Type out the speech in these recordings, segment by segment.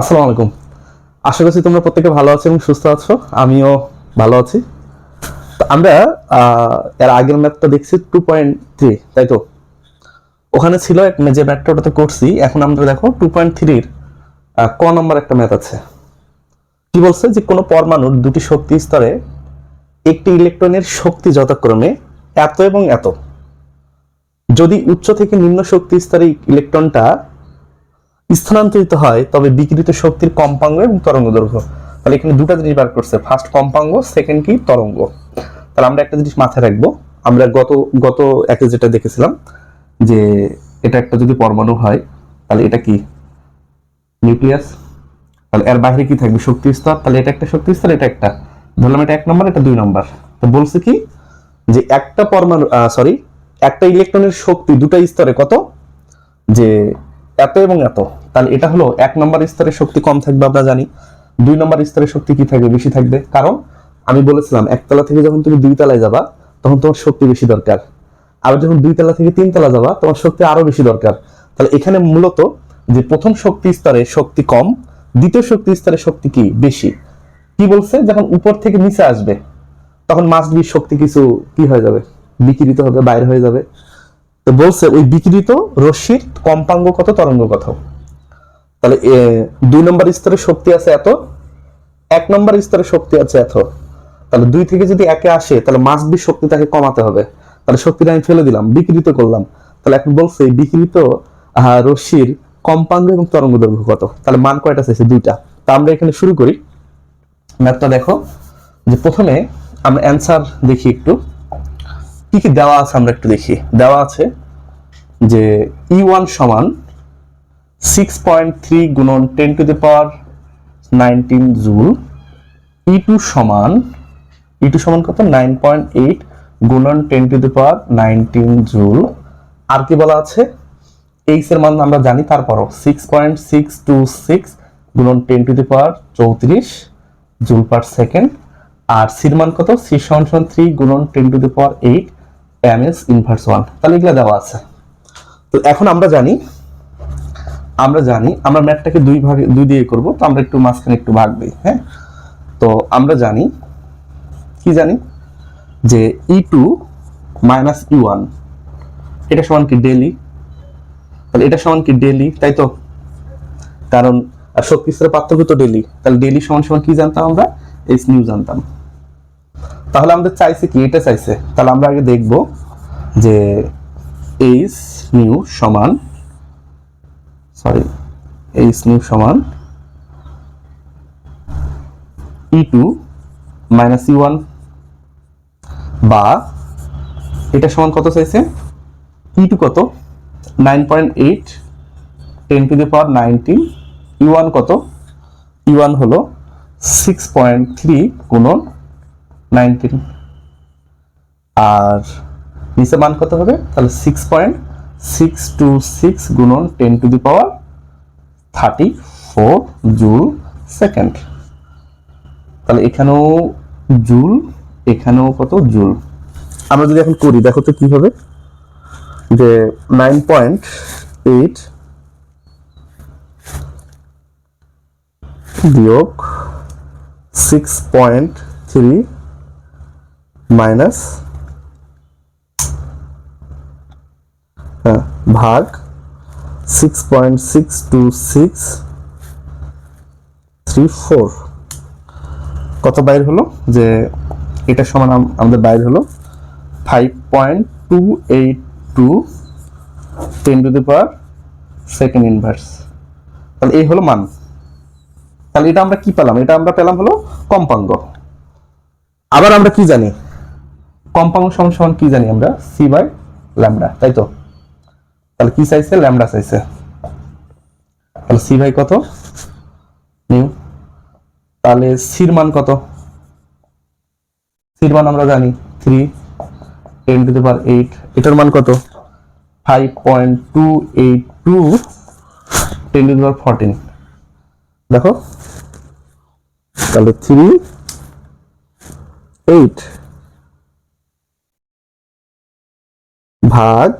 আসসালামু আলাইকুম। আশা করছি তোমরা প্রত্যেকে ভালো আছো এবং সুস্থ আছো। আমিও ভালো আছি। আমরা এর আগের ম্যাপটা দেখছি টু পয়েন্ট থ্রি তাই তো? ওখানে ছিল এক যে ম্যাপটা ওটাতে করছি, এখন আমরা দেখো টু পয়েন্ট থ্রির ক নম্বর একটা ম্যাথ আছে। কি বলছে? যে কোনো পরমাণুর দুটি শক্তি স্তরে একটি ইলেকট্রনের শক্তি যথাক্রমে এত এবং এত। যদি উচ্চ থেকে নিম্ন শক্তি স্তরে ইলেকট্রনটা স্থানান্তরিত হয়, তবে বিকৃত শক্তির কম্পাঙ্গ এবং তরঙ্গ দৈর্ঘ্য। তাহলে এখানে দুটো জিনিস বার করছে। ফার্স্ট কম্পাঙ্গ সেকেন্ড কি? তরঙ্গ। তাহলে আমরা একটা জিনিস মাথায় রাখব। আমরা গত গত একে যেটা দেখেছিলাম, যে এটা একটা যদি পরমাণু হয়, তাহলে এটা কি? নিউক্লিয়াস। তাহলে এর বাইরে কি থাকবে? শক্তি স্তর। তাহলে এটা একটা শক্তি স্তর, এটা একটা। ধরলাম এটা এক নম্বর, এটা দুই নম্বর। তো বলছে কি? যে একটা পরমাণু সরি একটা ইলেকট্রনের শক্তি দুটো স্তরে কত? যে এত এবং এত। তাহলে এটা হলো এক নম্বর স্তরের শক্তি কম থাকবে, আমরা জানি। দুই নম্বর স্তরের শক্তি কি থাকবে? বেশি থাকবে। কারণ আমি বলেছিলাম, একতলা থেকে যখন তুমি দুই তলায় যাবা, তখন তোমার শক্তি বেশি দরকার। আবার যখন দুই তলা থেকে তিন তলা যাবা, তোমার শক্তি আরও বেশি দরকার। তাহলে এখানে মূলত যে প্রথম শক্তি স্তরে শক্তি কম, দ্বিতীয় শক্তি স্তরে শক্তি কি? বেশি। কি বলছে? যখন উপর থেকে নিচে আসবে, তখন বি শক্তি কিছু কি হয়ে যাবে? বিকিরিত হবে, বাইরে হয়ে যাবে। তো বলছে ওই বিকিরিত রশ্মির কম্পাঙ্গ কত, তরঙ্গ কত? তাহলে দুই নম্বর স্তরে শক্তি আছে এত, এক নম্বর স্তরে শক্তি আছে এত। তাহলে দুই থেকে যদি একে আসে, তাহলে মাস বি শক্তি তাকে কমাতে হবে। তাহলে শক্তিটা আমি ফেলে দিলাম, বিকৃত করলাম। তাহলে এখন বলছে বিকৃত রশ্মির কম্পাঙ্গ এবং তরঙ্গ দৈর্ঘ্য কত? তাহলে মান কয়টা চাইছে? দুইটা। তা আমরা এখানে শুরু করি। ম্যাথটা দেখো, যে প্রথমে আমরা অ্যান্সার দেখি একটু। কি কি দেওয়া আছে আমরা একটু দেখি। দেওয়া আছে যে ই ওয়ান সমান সিক্স পয়েন্ট থ্রি গুণন ten to the power nineteen joule E two সমান ই টু সমান কত? নাইন পয়েন্ট এইট গুণন ten to the power nineteen joule আর কি বলা আছে? এইচ এর মান আমরা জানি, তারপরও six point six two six গুণন টেন টু দি পাওয়ার চৌত্রিশ জুল পার সেকেন্ড আর সির মান কত? সি সমান সমান থ্রি গুণন ten to the power eight m s inverse one তাহলে এগুলো দেওয়া আছে। তো এখন আমরা জানি আমরা জানি, আমরা ম্যাথটাকে দুই ভাগে, দুই দিয়ে করব, তো আমরা একটু মাঝখানে একটু ভাগ দিই হ্যাঁ? তো আমরা জানি, কি জানি? যে E two minus E one এটা সমান কি ডেলি? তাহলে এটা সমান কি ডেলি, তাই তো? কারণ শক্তি স্তরের পার্থক্য তো ডেলি। তাহলে ডেলি সমান সমান কি জানতাম আমরা? এইচ নিউ জানতাম। তাহলে আমাদের চাইছে কি? এটা চাইছে। তাহলে আমরা আগে দেখব যে এইচ নিউ সমান সরি এইচ নিউ সমান E two minus E one বা এটা সমান কত চাইছে? ই টু কত? Nine point eight ten to the power nineteen E one কত? ই ওয়ান হলো সিক্স পয়েন্ট থ্রি গুণন নাইনটিন। আর নিচে মান কত হবে? তাহলে six point six two six গুণন ten to the power thirty four joule second তাহলে এখানেও জুল এখানেও কত? জুল আমরা যদি এখন করি, দেখো তো কি হবে? যে নাইন পয়েন্ট এইট বিয়োগ সিক্স পয়েন্ট থ্রি মাইনাস হ্যাঁ ভাগ six point six two six three four কত বাইর হলো? যে এটা সমান আম- আমাদের বাইর হলো five point two eight two ten to the power second inverse তাহলে এই হলো মান। তাহলে এটা আমরা কি পেলাম? এটা আমরা পেলাম হলো কম্পাঙ্গ আবার আমরা কি জানি? কম্পাঙ্গ সমান সমান কি জানি আমরা? সি বাই ল্যামডা তাই তো? তাহলে কি চাইছে? ল্যামডা চাইছে। তাহলে সি বাই কত? নিউ। তাহলে সির মান কত? সির মান আমরা জানি three ten to the power eight এটার মান কত? Five point two eight two ten to the power fourteen দেখো। তাহলে থ্রি এইট ভাগ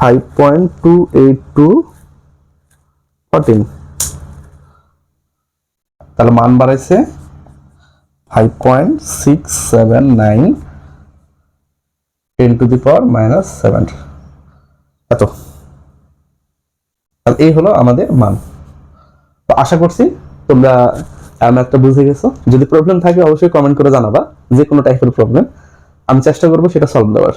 five point two eight two fourteen তাহলে মান বাড়াইছে five point six seven nine ten to the power minus seven এত। আর এই হলো আমাদের মান। তো আশা করছি তোমরা ম্যাথটা বুঝে গেছো। যদি প্রবলেম থাকে অবশ্যই কমেন্ট করে জানাবা যে কোনো টাইপের প্রবলেম আমি চেষ্টা করব সেটা সলভ দেওয়ার।